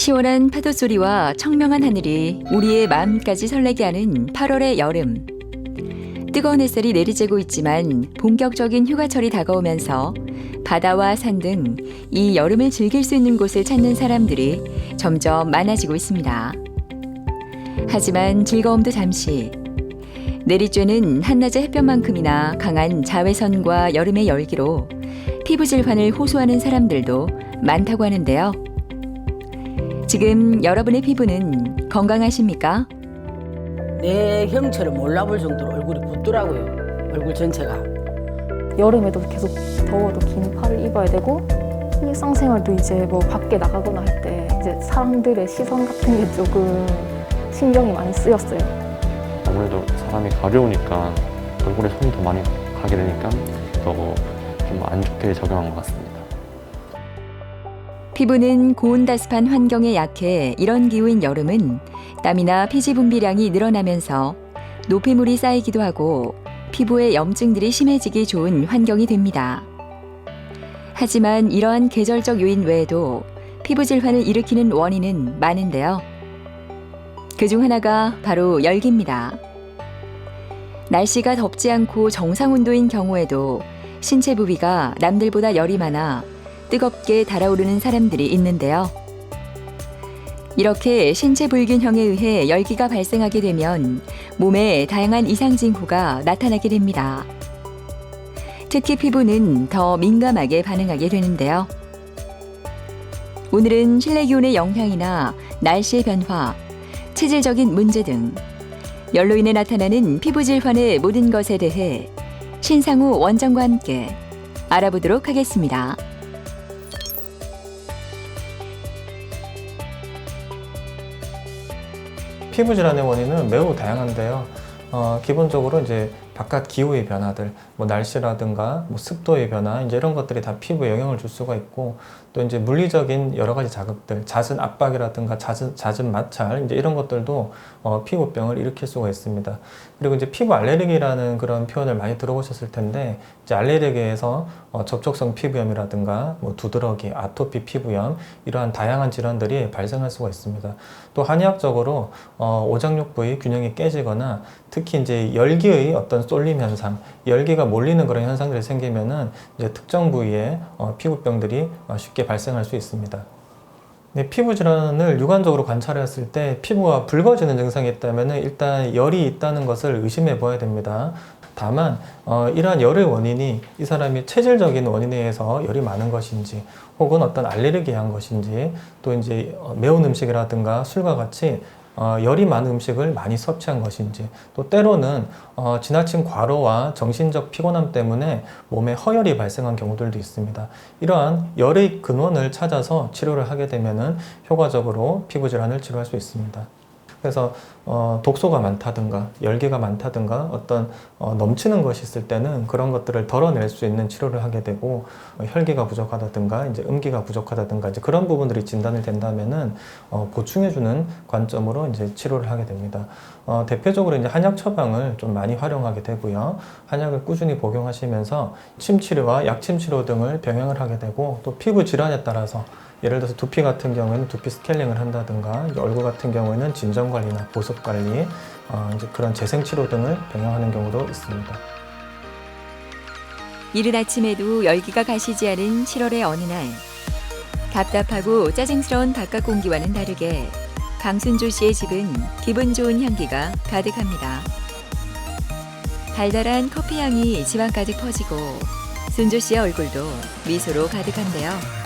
시원한 파도 소리와 청명한 하늘이 우리의 마음까지 설레게 하는 8월의 여름. 뜨거운 햇살이 내리쬐고 있지만 본격적인 휴가철이 다가오면서 바다와 산 등 이 여름을 즐길 수 있는 곳을 찾는 사람들이 점점 많아지고 있습니다. 하지만 즐거움도 잠시. 내리쬐는 한낮의 햇볕만큼이나 강한 자외선과 여름의 열기로 피부 질환을 호소하는 사람들도 많다고 하는데요. 지금 여러분의 피부는 건강하십니까? 내 형체를 몰라볼 정도로 얼굴이 붓더라고요. 얼굴 전체가. 여름에도 계속 더워도 긴 팔을 입어야 되고 일상생활도 이제 뭐 밖에 나가거나 할 때 이제 사람들의 시선 같은 게 조금 신경이 많이 쓰였어요. 아무래도 사람이 가려우니까 얼굴에 손이 더 많이 가게 되니까 더 좀 안 좋게 작용한 것 같습니다. 피부는 고온다습한 환경에 약해 이런 기후인 여름은 땀이나 피지 분비량이 늘어나면서 노폐물이 쌓이기도 하고 피부에 염증들이 심해지기 좋은 환경이 됩니다. 하지만 이러한 계절적 요인 외에도 피부 질환을 일으키는 원인은 많은데요. 그 중 하나가 바로 열기입니다. 날씨가 덥지 않고 정상 온도인 경우에도 신체 부위가 남들보다 열이 많아 뜨겁게 달아오르는 사람들이 있는데요. 이렇게 신체 불균형에 의해 열기가 발생하게 되면 몸에 다양한 이상 징후가 나타나게 됩니다. 특히 피부는 더 민감하게 반응하게 되는데요. 오늘은 실내 기온의 영향이나 날씨의 변화, 체질적인 문제 등 열로 인해 나타나는 피부 질환의 모든 것에 대해 신상우 원장과 함께 알아보도록 하겠습니다. 피부 질환의 원인은 매우 다양한데요. 어, 기본적으로 이제 바깥 기후의 변화들, 뭐 날씨라든가 뭐 습도의 변화, 이제 이런 것들이 다 피부에 영향을 줄 수가 있고 또 이제 물리적인 여러 가지 자극들, 잦은 압박이라든가 잦은, 잦은 마찰, 이제 이런 것들도 어, 피부병을 일으킬 수가 있습니다. 그리고 이제 피부 알레르기라는 그런 표현을 많이 들어보셨을 텐데 이제 알레르기에서 어, 접촉성 피부염이라든가 뭐 두드러기, 아토피 피부염 이러한 다양한 질환들이 발생할 수가 있습니다. 또 한의학적으로 어, 오장육 부위 균형이 깨지거나 특히 이제 열기의 어떤 쏠림 현상, 열기가 몰리는 그런 현상들이 생기면은 이제 특정 부위에 어, 피부병들이 어, 쉽게 발생할 수 있습니다. 네, 피부 질환을 육안적으로 관찰했을 때 피부가 붉어지는 증상이 있다면 일단 열이 있다는 것을 의심해 보아야 됩니다. 다만 어, 이러한 열의 원인이 이 사람이 체질적인 원인에 의해서 열이 많은 것인지 혹은 어떤 알레르기에 한 것인지 또 이제 어, 매운 음식이라든가 술과 같이 어, 열이 많은 음식을 많이 섭취한 것인지 또 때로는 어, 지나친 과로와 정신적 피곤함 때문에 몸에 허열이 발생한 경우들도 있습니다. 이러한 열의 근원을 찾아서 치료를 하게 되면은 효과적으로 피부 질환을 치료할 수 있습니다. 그래서 어, 독소가 많다든가 열기가 많다든가 어떤 어, 넘치는 것이 있을 때는 그런 것들을 덜어낼 수 있는 치료를 하게 되고 어, 혈기가 부족하다든가 이제 음기가 부족하다든가 이제 그런 부분들이 진단이 된다면은 어, 보충해주는 관점으로 이제 치료를 하게 됩니다. 어, 대표적으로 이제 한약 처방을 좀 많이 활용하게 되고요. 한약을 꾸준히 복용하시면서 침 치료와 약침 치료 등을 병행을 하게 되고 또 피부 질환에 따라서 예를 들어서 두피 같은 경우에는 두피 스케일링을 한다든가 얼굴 같은 경우에는 진정 관리나 보습 관리, 어, 이제 그런 재생 치료 등을 병행하는 경우도 있습니다. 이른 아침에도 열기가 가시지 않은 7월의 어느 날 답답하고 짜증스러운 바깥 공기와는 다르게 강순조 씨의 집은 기분 좋은 향기가 가득합니다. 달달한 커피 향이 집안 가득 퍼지고 순조 씨의 얼굴도 미소로 가득한데요.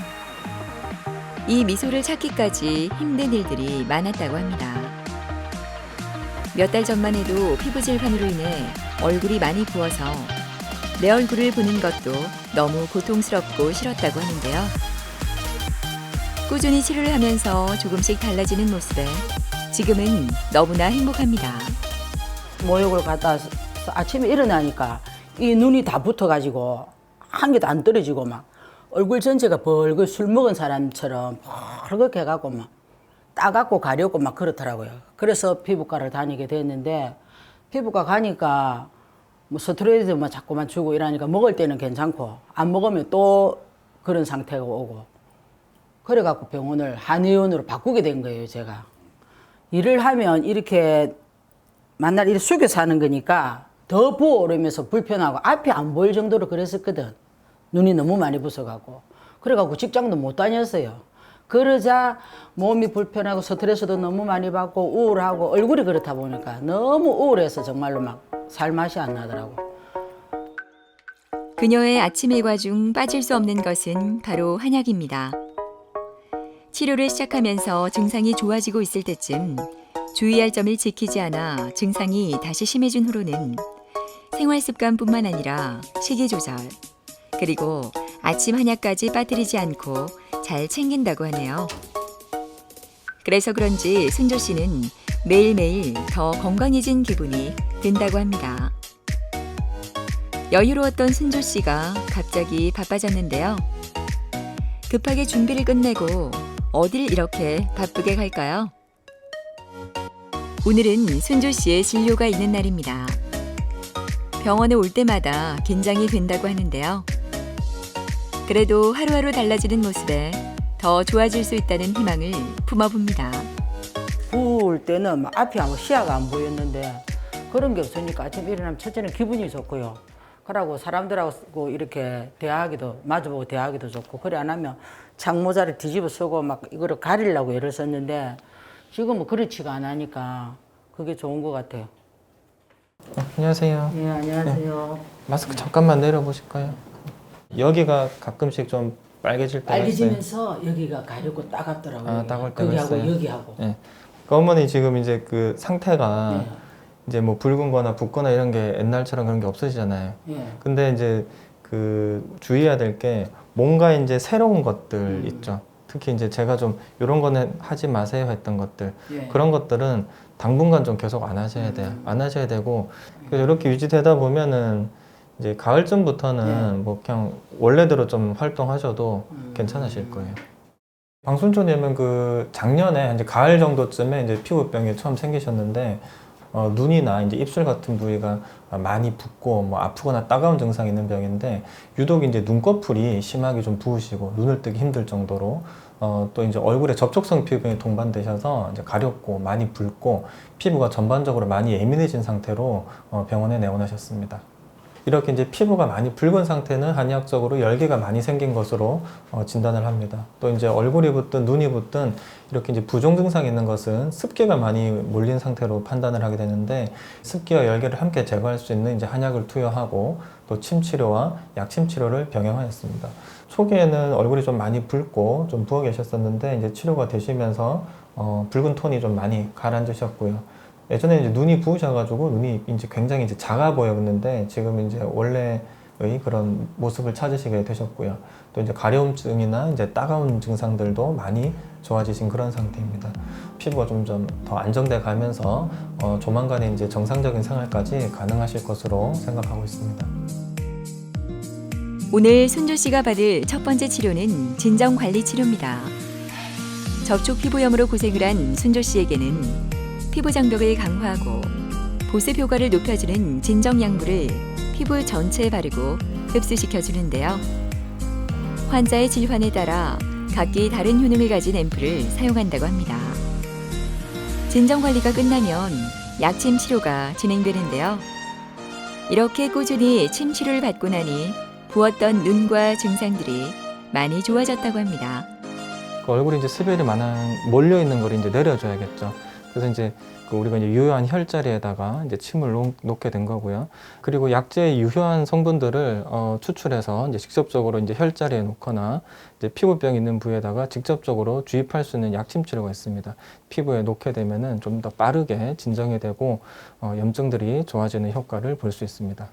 이 미소를 찾기까지 힘든 일들이 많았다고 합니다. 몇 달 전만 해도 피부 질환으로 인해 얼굴이 많이 부어서 내 얼굴을 보는 것도 너무 고통스럽고 싫었다고 하는데요. 꾸준히 치료를 하면서 조금씩 달라지는 모습에 지금은 너무나 행복합니다. 모욕을 갔다 아침에 일어나니까 이 눈이 다 붙어가지고 한 개도 안 떨어지고 막 얼굴 전체가 벌겋 술 먹은 사람처럼 벌겋게 해갖고 막 따갑고 가렵고 막 그렇더라고요. 그래서 피부과를 다니게 됐는데 피부과 가니까 뭐 스트레이트만 자꾸만 주고 이러니까 먹을 때는 괜찮고 안 먹으면 또 그런 상태가 오고 그래갖고 병원을 한의원으로 바꾸게 된 거예요, 제가. 일을 하면 이렇게 만날 이렇게 숙여 사는 거니까 더 부어오르면서 불편하고 앞이 안 보일 정도로 그랬었거든. 눈이 너무 많이 부서갖고. 그래갖고 직장도 못 다녔어요. 그러자 몸이 불편하고 스트레스도 너무 많이 받고 우울하고 얼굴이 그렇다 보니까 너무 우울해서 정말로 막 살 맛이 안 나더라고. 그녀의 아침 일과 중 빠질 수 없는 것은 바로 한약입니다. 치료를 시작하면서 증상이 좋아지고 있을 때쯤 주의할 점을 지키지 않아 증상이 다시 심해진 후로는 생활 습관뿐만 아니라 식이 조절 그리고 아침 한약까지 빠뜨리지 않고 잘 챙긴다고 하네요. 그래서 그런지 순조 씨는 매일매일 더 건강해진 기분이 든다고 합니다. 여유로웠던 순조 씨가 갑자기 바빠졌는데요. 급하게 준비를 끝내고 어딜 이렇게 바쁘게 갈까요? 오늘은 순조 씨의 진료가 있는 날입니다. 병원에 올 때마다 긴장이 된다고 하는데요. 그래도 하루하루 달라지는 모습에 더 좋아질 수 있다는 희망을 품어봅니다. 부을 때는 막 앞이 안, 시야가 안 보였는데 그런 게 없으니까 아침 일어나면 첫째는 기분이 좋고요. 그러고 사람들하고 이렇게 대화하기도 마주보고 대화하기도 좋고 그래 안 하면 장모자를 뒤집어 쓰고 막 이거를 가리려고 애를 썼는데 지금은 그렇지가 않으니까 그게 좋은 것 같아요. 어, 안녕하세요. 예, 안녕하세요. 마스크 잠깐만 내려보실까요? 여기가 가끔씩 좀 빨개질 때가 있어요. 빨개지면서 여기가 가렵고 따갑더라고요. 아, 따가울 때가 거기하고 있어요? 여기하고. 예. 그 어머니 지금 이제 그 상태가 네. 이제 뭐 붉은 거나 붓거나 이런 게 옛날처럼 그런 게 없으시잖아요. 예. 근데 이제 그 주의해야 될 게 뭔가 이제 새로운 것들 음. 있죠. 특히 이제 제가 좀 이런 거는 하지 마세요 했던 것들 예. 그런 것들은 당분간 좀 계속 안 하셔야 돼요. 음. 안 하셔야 되고 그래서 이렇게 유지되다 보면은 이제 가을쯤부터는 예. 뭐 그냥 원래대로 좀 활동하셔도 음. 괜찮으실 거예요. 방순조님은 그 작년에 이제 가을 정도쯤에 이제 피부병이 처음 생기셨는데 어, 눈이나 이제 입술 같은 부위가 많이 붓고 뭐 아프거나 따가운 증상이 있는 병인데 유독 이제 눈꺼풀이 심하게 좀 부으시고 눈을 뜨기 힘들 정도로 어, 또 이제 얼굴에 접촉성 피부병이 동반되셔서 이제 가렵고 많이 붉고 피부가 전반적으로 많이 예민해진 상태로 어, 병원에 내원하셨습니다. 이렇게 이제 피부가 많이 붉은 상태는 한의학적으로 열기가 많이 생긴 것으로 어, 진단을 합니다. 또 이제 얼굴이 붓든 눈이 붓든 이렇게 이제 부종 증상이 있는 것은 습기가 많이 몰린 상태로 판단을 하게 되는데 습기와 열기를 함께 제거할 수 있는 이제 한약을 투여하고 또 침 치료와 약침 치료를 병행하였습니다. 초기에는 얼굴이 좀 많이 붉고 좀 부어 계셨었는데 이제 치료가 되시면서 어, 붉은 톤이 좀 많이 가라앉으셨고요. 예전에 이제 눈이 부으셔가지고 눈이 이제 굉장히 이제 작아 보였는데 지금 이제 원래의 그런 모습을 찾으시게 되셨고요. 또 이제 가려움증이나 이제 따가운 증상들도 많이 좋아지신 그런 상태입니다. 피부가 점점 더 안정돼 가면서 어, 조만간에 이제 정상적인 생활까지 가능하실 것으로 생각하고 있습니다. 오늘 순조 씨가 받을 첫 번째 치료는 진정 관리 치료입니다. 접촉 피부염으로 고생을 한 순조 씨에게는 피부 장벽을 강화하고 보습 효과를 높여주는 진정 약물을 피부 전체에 바르고 흡수시켜 주는데요. 환자의 질환에 따라 각기 다른 효능을 가진 앰플을 사용한다고 합니다. 진정 관리가 끝나면 약침 치료가 진행되는데요. 이렇게 꾸준히 침 치료를 받고 나니 부었던 눈과 증상들이 많이 좋아졌다고 합니다. 그 얼굴에 이제 스벨이 많아 몰려 있는 걸 이제 내려줘야겠죠. 그래서 이제 그 우리가 이제 유효한 혈 자리에다가 이제 침을 놓, 놓게 된 거고요. 그리고 약재의 유효한 성분들을 어, 추출해서 이제 직접적으로 이제 혈 자리에 놓거나 이제 피부병 있는 부위에다가 직접적으로 주입할 수 있는 약침 치료가 있습니다. 피부에 놓게 되면은 좀 더 빠르게 진정이 되고 어, 염증들이 좋아지는 효과를 볼 수 있습니다.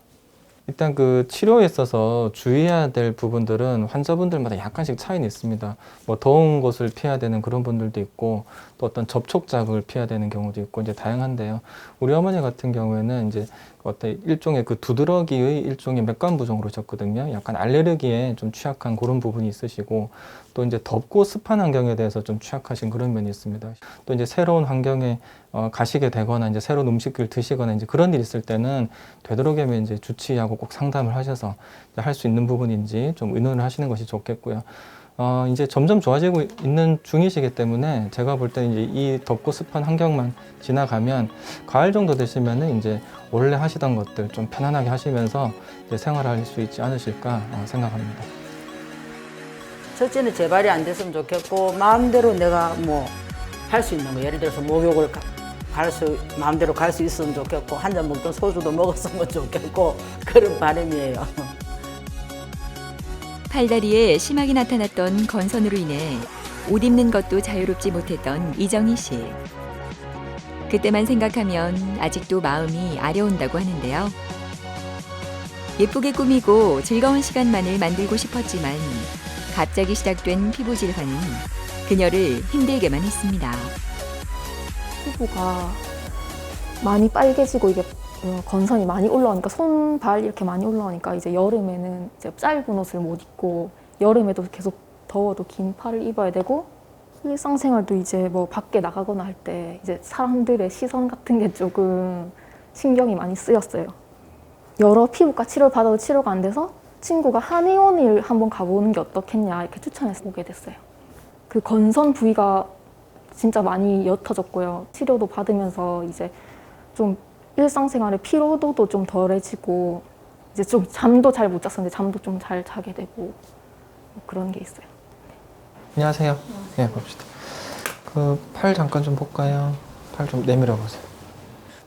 일단 그 치료에 있어서 주의해야 될 부분들은 환자분들마다 약간씩 차이는 있습니다. 뭐 더운 곳을 피해야 되는 그런 분들도 있고 또 어떤 접촉 자극을 피해야 되는 경우도 있고 이제 다양한데요. 우리 어머니 같은 경우에는 이제 어떤 일종의 그 두드러기의 일종의 맥관 부종으로 오셨거든요. 약간 알레르기에 좀 취약한 그런 부분이 있으시고 또 이제 덥고 습한 환경에 대해서 좀 취약하신 그런 면이 있습니다. 또 이제 새로운 환경에 어, 가시게 되거나 이제 새로운 음식을 드시거나 이제 그런 일이 있을 때는 되도록이면 이제 주치의하고 꼭 상담을 하셔서 할 수 있는 부분인지 좀 의논을 하시는 것이 좋겠고요. 어, 이제 점점 좋아지고 있는 중이시기 때문에 제가 볼때 이제 이 덥고 습한 환경만 지나가면 가을 정도 되시면은 이제 원래 하시던 것들 좀 편안하게 하시면서 이제 생활할 수 있지 않으실까 어, 생각합니다. 첫째는 재발이 안 됐으면 좋겠고 마음대로 내가 뭐 할 수 있는 거 예를 들어서 목욕을 갈 수 마음대로 갈 수 있으면 좋겠고 한 잔 먹던 소주도 먹었으면 좋겠고 그런 바람이에요. 팔다리에 심하게 나타났던 건선으로 인해 옷 입는 것도 자유롭지 못했던 이정희 씨. 그때만 생각하면 아직도 마음이 아려온다고 하는데요. 예쁘게 꾸미고 즐거운 시간만을 만들고 싶었지만 갑자기 시작된 피부 질환은 그녀를 힘들게만 했습니다. 피부가 많이 빨개지고 이게 어, 건선이 많이 올라오니까 손 발 이렇게 많이 올라오니까 이제 여름에는 이제 짧은 옷을 못 입고 여름에도 계속 더워도 긴 팔을 입어야 되고 일상생활도 이제 뭐 밖에 나가거나 할 때 이제 사람들의 시선 같은 게 조금 신경이 많이 쓰였어요. 여러 피부과 치료를 받아도 치료가 안 돼서 친구가 한의원을 한번 가보는 게 어떻겠냐 이렇게 추천해서 오게 됐어요. 그 건선 부위가 진짜 많이 옅어졌고요. 치료도 받으면서 이제 좀 일상생활의 피로도도 좀 덜해지고 이제 좀 잠도 잘 못 잤었는데 잠도 좀 잘 자게 되고 뭐 그런 게 있어요. 안녕하세요. 네, 봅시다. 그 팔 잠깐 좀 볼까요? 팔 좀 내밀어 보세요.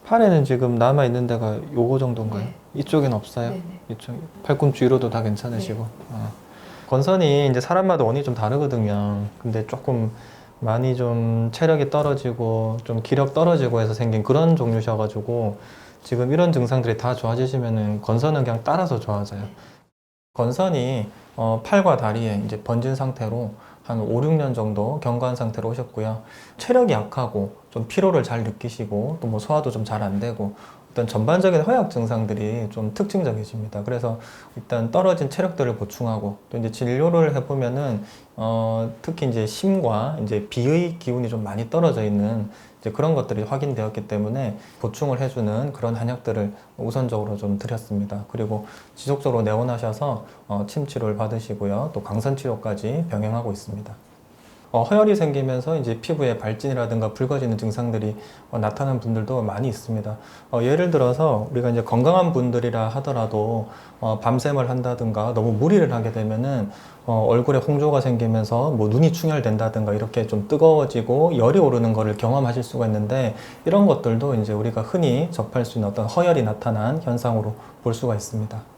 팔에는 지금 남아 있는 데가 요거 정도인가요? 이쪽엔 없어요? 이쪽 팔꿈치 위로도 다 괜찮으시고. 아. 건선이 이제 사람마다 원인이 좀 다르거든요. 근데 조금 많이 좀 체력이 떨어지고 좀 기력 떨어지고 해서 생긴 그런 종류셔가지고 지금 이런 증상들이 다 좋아지시면은 건선은 그냥 따라서 좋아져요. 건선이 어, 팔과 다리에 이제 번진 상태로 한 5, 6년 정도 경과한 상태로 오셨고요. 체력이 약하고 좀 피로를 잘 느끼시고 또 뭐 소화도 좀 잘 안 되고 어떤 전반적인 허약 증상들이 좀 특징적이십니다. 그래서 일단 떨어진 체력들을 보충하고 또 이제 진료를 해보면은 어, 특히 이제 심과 이제 비의 기운이 좀 많이 떨어져 있는 이제 그런 것들이 확인되었기 때문에 보충을 해주는 그런 한약들을 우선적으로 좀 드렸습니다. 그리고 지속적으로 내원하셔서 어, 침 치료를 받으시고요. 또 광선 치료까지 병행하고 있습니다. 어, 허열이 생기면서 이제 피부에 발진이라든가 붉어지는 증상들이 어, 나타나는 분들도 많이 있습니다. 어, 예를 들어서 우리가 이제 건강한 분들이라 하더라도 어, 밤샘을 한다든가 너무 무리를 하게 되면은 어, 얼굴에 홍조가 생기면서 뭐 눈이 충혈된다든가 이렇게 좀 뜨거워지고 열이 오르는 거를 경험하실 수가 있는데 이런 것들도 이제 우리가 흔히 접할 수 있는 어떤 허열이 나타난 현상으로 볼 수가 있습니다.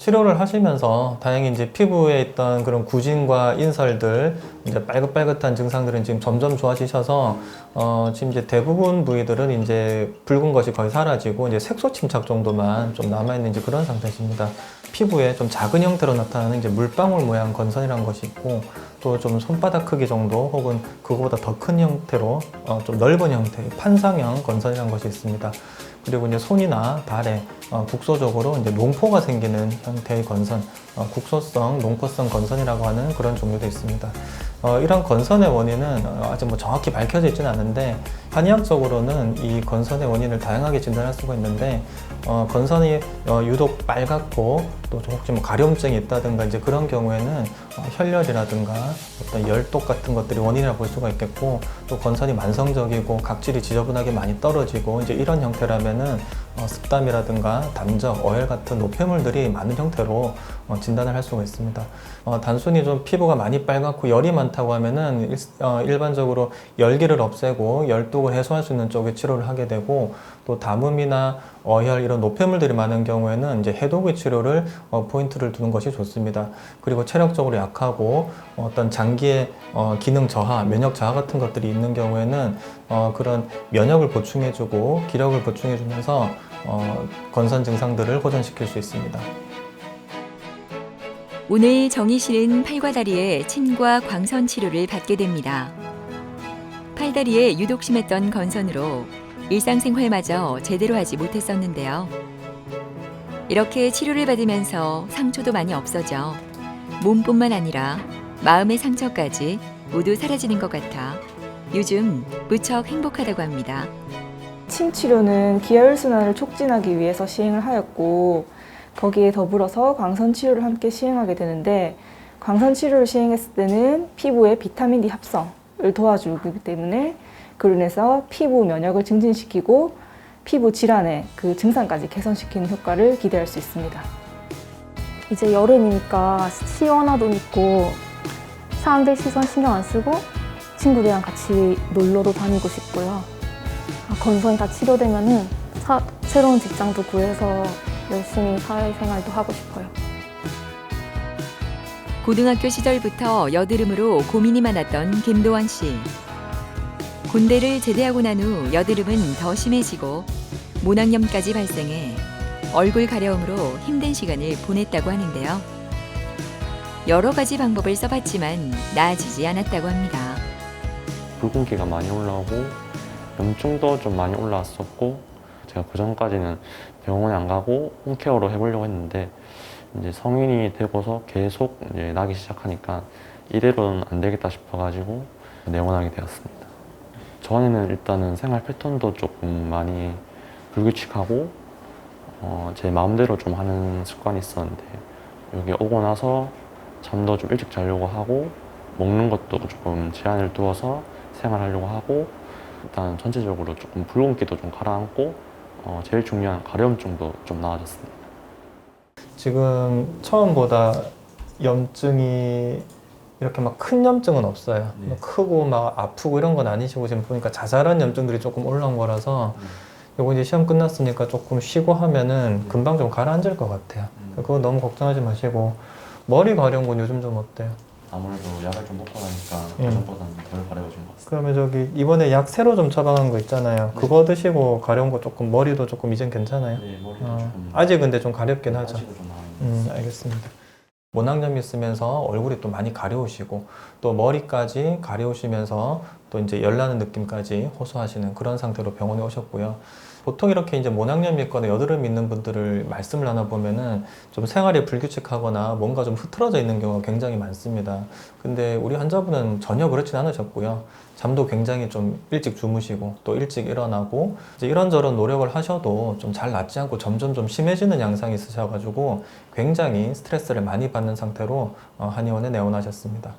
치료를 하시면서 다행히 이제 피부에 있던 그런 구진과 인설들 이제 빨긋빨긋한 증상들은 지금 점점 좋아지셔서 어 지금 이제 대부분 부위들은 이제 붉은 것이 거의 사라지고 이제 색소 침착 정도만 좀 남아 있는 그런 상태십니다. 피부에 좀 작은 형태로 나타나는 이제 물방울 모양 건선이라는 것이 있고 또 좀 손바닥 크기 정도 혹은 그거보다 더 큰 형태로 어, 좀 넓은 형태의 판상형 건선이라는 것이 있습니다. 그리고 이제 손이나 발에 어, 국소적으로 이제 농포가 생기는 형태의 건선, 어, 국소성 농포성 건선이라고 하는 그런 종류도 있습니다. 어, 이런 건선의 원인은 어, 아직 뭐 정확히 밝혀져 있지는 않은데 한의학적으로는 이 건선의 원인을 다양하게 진단할 수가 있는데 어, 건선이 어, 유독 빨갛고 또 혹시 뭐 가려움증이 있다든가 이제 그런 경우에는 어, 혈열이라든가 어떤 열독 같은 것들이 원인이라 볼 수가 있겠고 또 건선이 만성적이고 각질이 지저분하게 많이 떨어지고 이제 이런 형태라면은 어, 습담이라든가 담적, 어혈 같은 노폐물들이 많은 형태로 어, 진단을 할 수가 있습니다. 어, 단순히 좀 피부가 많이 빨갛고 열이 많다고 하면은 일, 반적으로 열기를 없애고 열독을 해소할 수 있는 쪽에 치료를 하게 되고 또 담음이나 어혈 이런 노폐물들이 많은 경우에는 이제 해독의 치료를 어, 포인트를 두는 것이 좋습니다. 그리고 체력적으로 약 하고 어떤 장기의 어, 기능 저하, 면역 저하 같은 것들이 있는 경우에는 어, 그런 면역을 보충해주고 기력을 보충해주면서 어, 건선 증상들을 호전시킬 수 있습니다. 오늘 정희 씨는 팔과 다리에 침과 광선 치료를 받게 됩니다. 팔다리에 유독 심했던 건선으로 일상생활마저 제대로 하지 못했었는데요. 이렇게 치료를 받으면서 상처도 많이 없어져 몸뿐만 아니라 마음의 상처까지 모두 사라지는 것 같아 요즘 무척 행복하다고 합니다. 침 치료는 기혈순환을 촉진하기 위해서 시행을 하였고 거기에 더불어서 광선 치료를 함께 시행하게 되는데 광선 치료를 시행했을 때는 피부의 비타민 D 합성을 도와주기 때문에 그로 인해서 피부 면역을 증진시키고 피부 질환의 그 증상까지 개선시키는 효과를 기대할 수 있습니다. 이제 여름이니까 시원한 옷 입고 사람들 시선 신경 안 쓰고 친구들이랑 같이 놀러도 다니고 싶고요. 아, 건선이 다 치료되면은 사- 새로운 직장도 구해서 열심히 사회생활도 하고 싶어요. 고등학교 시절부터 여드름으로 고민이 많았던 김도원 씨. 군대를 제대하고 난 후 여드름은 더 심해지고 모낭염까지 발생해 얼굴 가려움으로 힘든 시간을 보냈다고 하는데요. 여러 가지 방법을 써봤지만 나아지지 않았다고 합니다. 붉은기가 많이 올라오고 염증도 좀 많이 올라왔었고 제가 그 전까지는 병원에 안 가고 홈케어로 해보려고 했는데 이제 성인이 되고서 계속 이제 나기 시작하니까 이대로는 안 되겠다 싶어가지고 내원하게 되었습니다. 전에는 일단은 생활 패턴도 조금 많이 불규칙하고 어, 제 마음대로 좀 하는 습관이 있었는데 여기 오고 나서 잠도 좀 일찍 자려고 하고 먹는 것도 조금 제한을 두어서 생활하려고 하고 일단 전체적으로 조금 붉은기도 좀 가라앉고 어, 제일 중요한 가려움증도 좀 나아졌습니다. 지금 처음보다 염증이 이렇게 막 큰 염증은 없어요. 네. 뭐 크고 막 아프고 이런 건 아니시고 지금 보니까 자잘한 염증들이 조금 올라온 거라서 요거 이제 시험 끝났으니까 조금 쉬고 하면은 금방 좀 가라앉을 것 같아요. 그거 너무 걱정하지 마시고 머리 가려운 건 요즘 좀 어때요? 아무래도 약을 좀 먹고 나니까 음. 그전보다는 덜 가려워진 것 같습니다. 그러면 저기 이번에 약 새로 좀 처방한 거 있잖아요. 그거 드시고 가려운 거 조금 머리도 조금 이젠 괜찮아요. 네, 머리도 어, 조금 아직 근데 좀 가렵긴 하죠. 아직은 좀 나아요. 음, 알겠습니다. 모낭염이 있으면서 얼굴이 또 많이 가려우시고 또 머리까지 가려우시면서 또 이제 열나는 느낌까지 호소하시는 그런 상태로 병원에 오셨고요. 보통 이렇게 이제 모낭염이 있거나 여드름이 있는 분들을 말씀을 나눠보면은 좀 생활이 불규칙하거나 뭔가 좀 흐트러져 있는 경우가 굉장히 많습니다. 근데 우리 환자분은 전혀 그렇진 않으셨고요. 잠도 굉장히 좀 일찍 주무시고 또 일찍 일어나고 이제 이런저런 노력을 하셔도 좀 잘 낫지 않고 점점 좀 심해지는 양상이 있으셔가지고 굉장히 스트레스를 많이 받는 상태로 어, 한의원에 내원하셨습니다.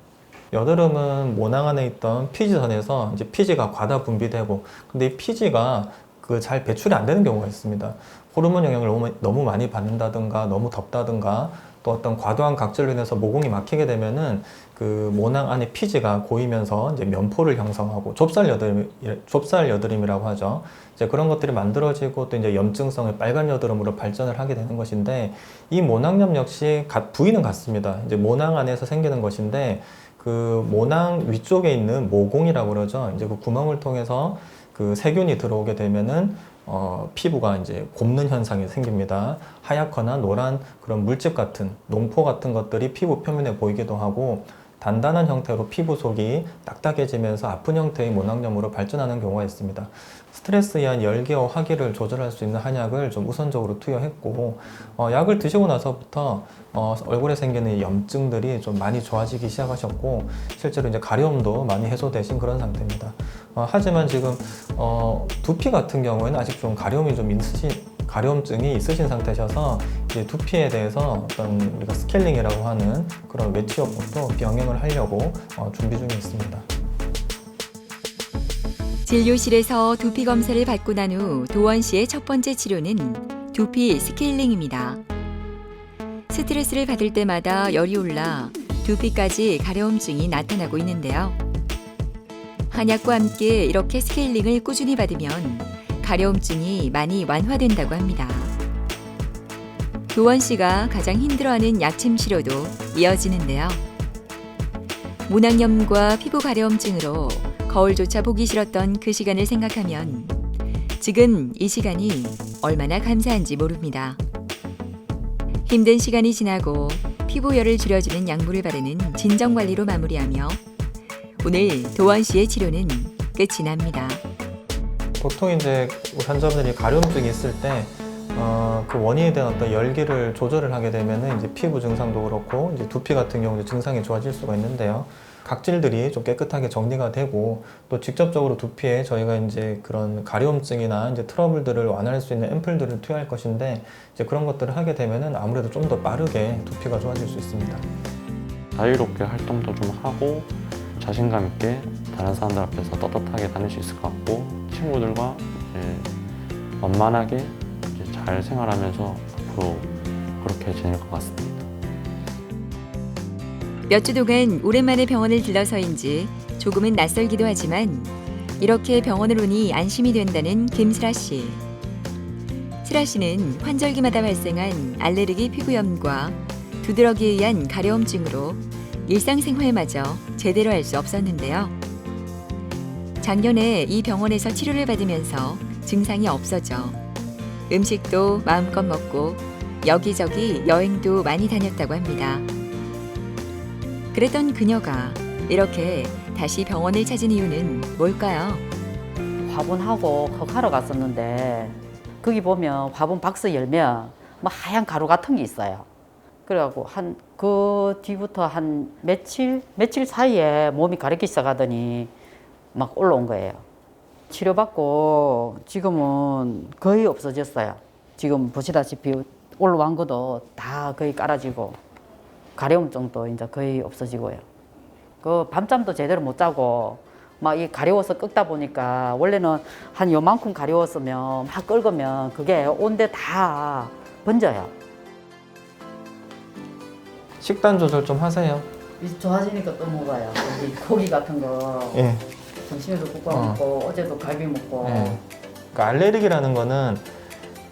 여드름은 모낭 안에 있던 피지선에서 이제 피지가 과다 분비되고 근데 이 피지가 그 잘 배출이 안 되는 경우가 있습니다. 호르몬 영향을 너무, 너무 많이 받는다든가 너무 덥다든가 또 어떤 과도한 각질로 인해서 모공이 막히게 되면은 그 모낭 안에 피지가 고이면서 이제 면포를 형성하고 좁쌀 여드름 좁쌀 여드름이라고 하죠. 이제 그런 것들이 만들어지고 또 이제 염증성의 빨간 여드름으로 발전을 하게 되는 것인데 이 모낭염 역시 각 부위는 같습니다. 이제 모낭 안에서 생기는 것인데 그 모낭 위쪽에 있는 모공이라고 그러죠. 이제 그 구멍을 통해서 그 세균이 들어오게 되면은 어, 피부가 이제 곱는 현상이 생깁니다. 하얗거나 노란 그런 물집 같은 농포 같은 것들이 피부 표면에 보이기도 하고 단단한 형태로 피부 속이 딱딱해지면서 아픈 형태의 모낭염으로 발전하는 경우가 있습니다. 스트레스에 열기와 화기를 조절할 수 있는 한약을 좀 우선적으로 투여했고 어, 약을 드시고 나서부터 어, 얼굴에 생기는 염증들이 좀 많이 좋아지기 시작하셨고 실제로 이제 가려움도 많이 해소되신 그런 상태입니다. 어, 하지만 지금 어, 두피 같은 경우에는 아직 좀 가려움이 좀 있으신 가려움증이 있으신 상태셔서 이제 두피에 대해서 어떤 우리가 스케일링이라고 하는 그런 외치어법도 병행을 하려고 어, 준비 중에 있습니다. 진료실에서 두피 검사를 받고 난 후 도원 씨의 첫 번째 치료는 두피 스케일링입니다. 스트레스를 받을 때마다 열이 올라 두피까지 가려움증이 나타나고 있는데요. 한약과 함께 이렇게 스케일링을 꾸준히 받으면 가려움증이 많이 완화된다고 합니다. 도원 씨가 가장 힘들어하는 약침 치료도 이어지는데요. 모낭염과 피부 가려움증으로 거울조차 보기 싫었던 그 시간을 생각하면 지금 이 시간이 얼마나 감사한지 모릅니다. 힘든 시간이 지나고 피부열을 줄여주는 약물을 바르는 진정 관리로 마무리하며 오늘 도원 씨의 치료는 끝이 납니다. 보통 이제 환자분들이 가려움증이 있을 때, 어, 그 원인에 대한 어떤 열기를 조절을 하게 되면은 이제 피부 증상도 그렇고, 이제 두피 같은 경우도 증상이 좋아질 수가 있는데요. 각질들이 좀 깨끗하게 정리가 되고, 또 직접적으로 두피에 저희가 이제 그런 가려움증이나 이제 트러블들을 완화할 수 있는 앰플들을 투여할 것인데, 이제 그런 것들을 하게 되면은 아무래도 좀 더 빠르게 두피가 좋아질 수 있습니다. 자유롭게 활동도 좀 하고 자신감 있게 다른 사람들 앞에서 떳떳하게 다닐 수 있을 것 같고 친구들과 이제 원만하게 이제 잘 생활하면서 앞으로 그렇게 지낼 것 같습니다. 몇 주 동안 오랜만에 병원을 들러서인지 조금은 낯설기도 하지만 이렇게 병원을 오니 안심이 된다는 김슬아 씨. 슬아 씨는 환절기마다 발생한 알레르기 피부염과 두드러기에 의한 가려움증으로 일상생활마저 제대로 할 수 없었는데요. 작년에 이 병원에서 치료를 받으면서 증상이 없어져 음식도 마음껏 먹고 여기저기 여행도 많이 다녔다고 합니다. 그랬던 그녀가 이렇게 다시 병원을 찾은 이유는 뭘까요? 화분하고 흙하러 갔었는데 거기 보면 화분 박스 열면 뭐 하얀 가루 같은 게 있어요. 그래갖고 한 그 뒤부터 한 며칠 며칠 사이에 몸이 가렵기 시작하더니 막 올라온 거예요. 치료받고 지금은 거의 없어졌어요. 지금 보시다시피 올라온 것도 다 거의 깔아지고 가려움증도 이제 거의 없어지고요. 그 밤잠도 제대로 못 자고 막 이 가려워서 끄다 보니까 원래는 한 요만큼 가려웠으면 막 긁으면 그게 온데 다 번져요. 식단 조절 좀 하세요. 좋아지니까 또 먹어요. 고기, 고기 같은 거 예. 점심에도 국밥 어. 먹고 어제도 갈비 먹고 예. 그러니까 알레르기라는 거는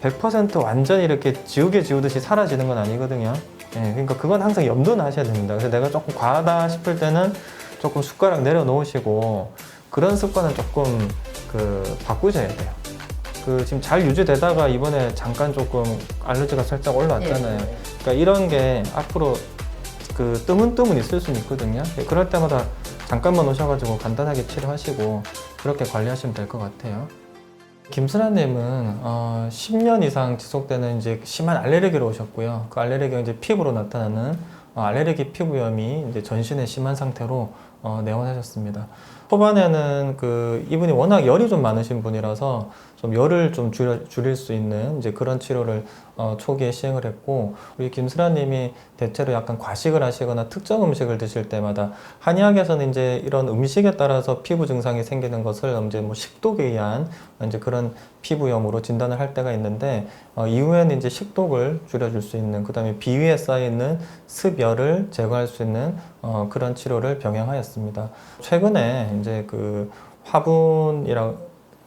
100% 완전히 이렇게 지우개 지우듯이 사라지는 건 아니거든요. 예, 그러니까 그건 항상 염두는 하셔야 됩니다. 그래서 내가 조금 과하다 싶을 때는 조금 숟가락 내려놓으시고 그런 습관은 조금 그 바꾸셔야 돼요. 그 지금 잘 유지되다가 이번에 잠깐 조금 알러지가 살짝 올라왔잖아요. 예, 예. 그러니까 이런 게 앞으로 그 뜨문뜨문 있을 수는 있거든요. 예, 그럴 때마다 잠깐만 오셔가지고 간단하게 치료하시고 그렇게 관리하시면 될 것 같아요. 김슬아님은 어, 10년 이상 지속되는 이제 심한 알레르기로 오셨고요. 그 알레르기가 이제 피부로 나타나는 어, 알레르기 피부염이 이제 전신에 심한 상태로 어, 내원하셨습니다. 초반에는 그 이분이 워낙 열이 좀 많으신 분이라서 좀 열을 좀 줄여, 줄일 수 있는 이제 그런 치료를 어, 초기에 시행을 했고 우리 김슬아님이 대체로 약간 과식을 하시거나 특정 음식을 드실 때마다 한의학에서는 이제 이런 음식에 따라서 피부 증상이 생기는 것을 이제 뭐 식독에 의한 이제 그런 피부염으로 진단을 할 때가 있는데 어, 이후에는 이제 식독을 줄여줄 수 있는 그다음에 비위에 쌓여 있는 습열을 제거할 수 있는 어, 그런 치료를 병행하였습니다. 최근에 이제 그 화분이라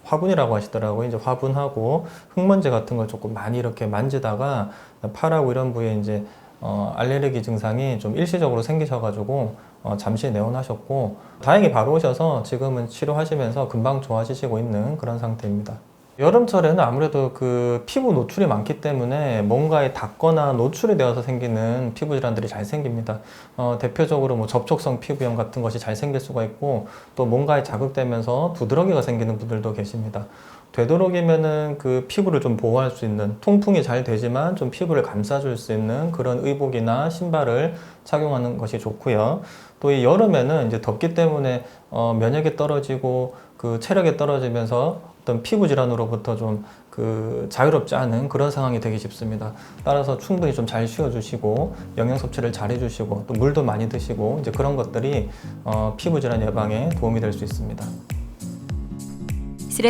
화분이라고 하시더라고요. 이제 화분하고 흙먼지 같은 걸 조금 많이 이렇게 만지다가 팔하고 이런 부위에 이제 어, 알레르기 증상이 좀 일시적으로 생기셔가지고 어, 잠시 내원하셨고 다행히 바로 오셔서 지금은 치료하시면서 금방 좋아지시고 있는 그런 상태입니다. 여름철에는 아무래도 그 피부 노출이 많기 때문에 뭔가에 닿거나 노출이 되어서 생기는 피부 질환들이 잘 생깁니다. 어, 대표적으로 뭐 접촉성 피부염 같은 것이 잘 생길 수가 있고 또 뭔가에 자극되면서 두드러기가 생기는 분들도 계십니다. 되도록이면은 그 피부를 좀 보호할 수 있는 통풍이 잘 되지만 좀 피부를 감싸줄 수 있는 그런 의복이나 신발을 착용하는 것이 좋고요. 또 이 여름에는 이제 덥기 때문에 어, 면역이 떨어지고 그 체력이 떨어지면서 어떤 피부 질환으로부터 좀 그 자유롭지 않은 그런 상황이 되기 쉽습니다. 따라서 충분히 좀 잘 쉬어주시고 영양 섭취를 잘 해주시고 또 물도 많이 드시고 이제 그런 것들이 어, 피부 질환 예방에 도움이 될 수 있습니다.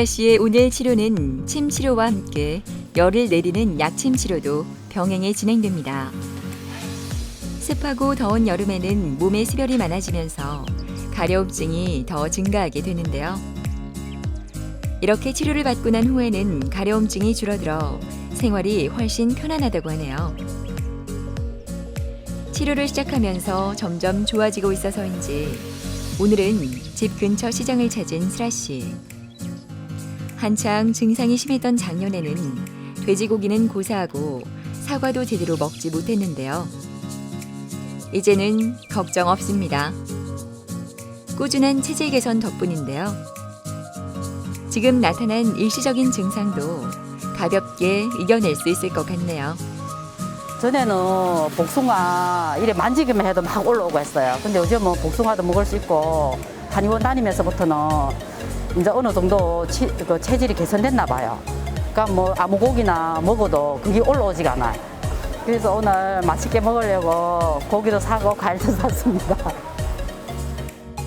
씨의 오늘 치료는 침 치료와 함께 열을 내리는 약침 치료도 병행해 진행됩니다. 습하고 더운 여름에는 몸에 습열이 많아지면서 가려움증이 더 증가하게 되는데요. 이렇게 치료를 받고 난 후에는 가려움증이 줄어들어 생활이 훨씬 편안하다고 하네요. 치료를 시작하면서 점점 좋아지고 있어서인지 오늘은 집 근처 시장을 찾은 슬아 씨. 한창 증상이 심했던 작년에는 돼지고기는 고사하고 사과도 제대로 먹지 못했는데요. 이제는 걱정 없습니다. 꾸준한 체질 개선 덕분인데요. 지금 나타난 일시적인 증상도 가볍게 이겨낼 수 있을 것 같네요. 전에는 복숭아 이래 만지기만 해도 막 올라오고 했어요. 근데 요즘은 복숭아도 먹을 수 있고 한의원 다니면서부터는 이제 어느 정도 치, 그 체질이 개선됐나 봐요. 그러니까 뭐 아무 고기나 먹어도 그게 올라오지가 않아요. 그래서 오늘 맛있게 먹으려고 고기도 사고 과일도 샀습니다.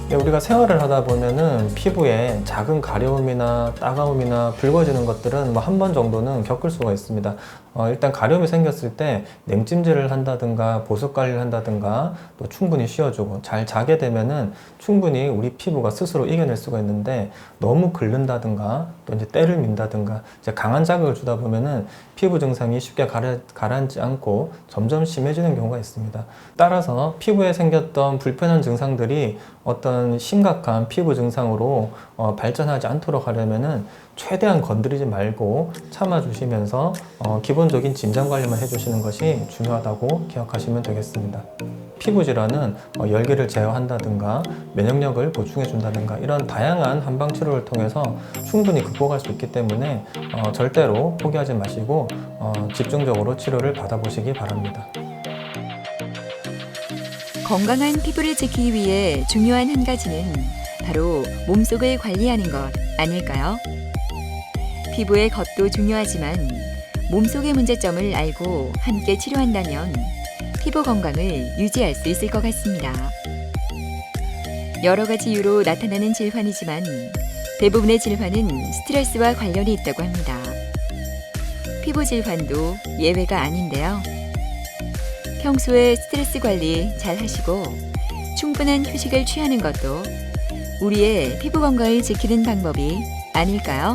네, 우리가 생활을 하다 보면은 피부에 작은 가려움이나 따가움이나 붉어지는 것들은 뭐 한 번 정도는 겪을 수가 있습니다. 어, 일단 가려움이 생겼을 때 냉찜질을 한다든가 보습 관리를 한다든가 또 충분히 쉬어주고 잘 자게 되면은 충분히 우리 피부가 스스로 이겨낼 수가 있는데 너무 긁는다든가 또 이제 때를 민다든가 이제 강한 자극을 주다 보면은 피부 증상이 쉽게 가라, 가라앉지 않고 점점 심해지는 경우가 있습니다. 따라서 피부에 생겼던 불편한 증상들이 어떤 심각한 피부 증상으로 어, 발전하지 않도록 하려면은 최대한 건드리지 말고 참아주시면서 어, 기본적인 진정 관리만 해주시는 것이 중요하다고 기억하시면 되겠습니다. 피부 질환은 어, 열기를 제어한다든가 면역력을 보충해 준다든가 이런 다양한 한방 치료를 통해서 충분히 극복할 수 있기 때문에 어, 절대로 포기하지 마시고 어, 집중적으로 치료를 받아보시기 바랍니다. 건강한 피부를 지키기 위해 중요한 한 가지는 바로 몸속을 관리하는 것 아닐까요? 피부의 겉도 중요하지만 몸속의 문제점을 알고 함께 치료한다면 피부 건강을 유지할 수 있을 것 같습니다. 여러 가지 이유로 나타나는 질환이지만 대부분의 질환은 스트레스와 관련이 있다고 합니다. 피부 질환도 예외가 아닌데요. 평소에 스트레스 관리 잘 하시고 충분한 휴식을 취하는 것도 우리의 피부 건강을 지키는 방법이 아닐까요?